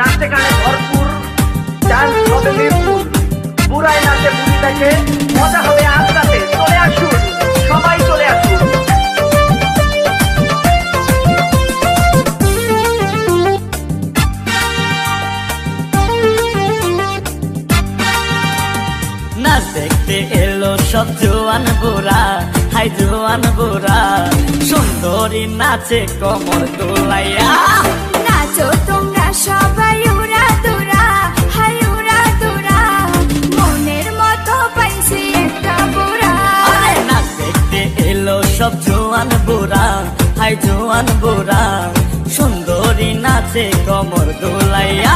নাচে গানে ভরপুর ডান্স হবে মিরপুর। বুড়ায় নাচে বুড়ি দেখে মজা হবে আজ রাতে চলে আসুন সবাই চলে আসুন। নাচ দেখতে এলো সব জোয়ান বুড়া হাই জোয়ান বুড়া। সুন্দরী নাচে কমর দোলাইয়া। নাচো তোমরা সবাই। সব জোয়ান বুড়া হাই জোয়ান বুড়া সুন্দরী নাচে কমর দোলাইয়া।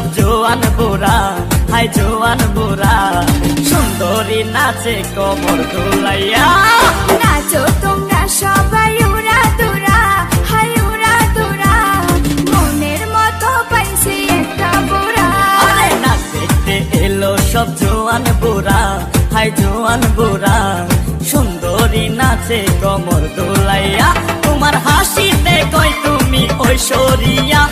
সব জোয়ান বুড়া হাই জোয়ান বুড়া। সুন্দরী নাচে কমর দোলাইয়া। নাচো তোমরা সবাই উড়া দুরা হাই উড়া দুরা। মনের মতো পাইছি একটা বুড়া। আরে না দেখতে এলো সব জোয়ান বুড়া হাই জোয়ান বুড়া। সুন্দরী নাচে কমর দোলাইয়া। তোমার হাসিতে কই তুমি ঐশ্বরিয়া।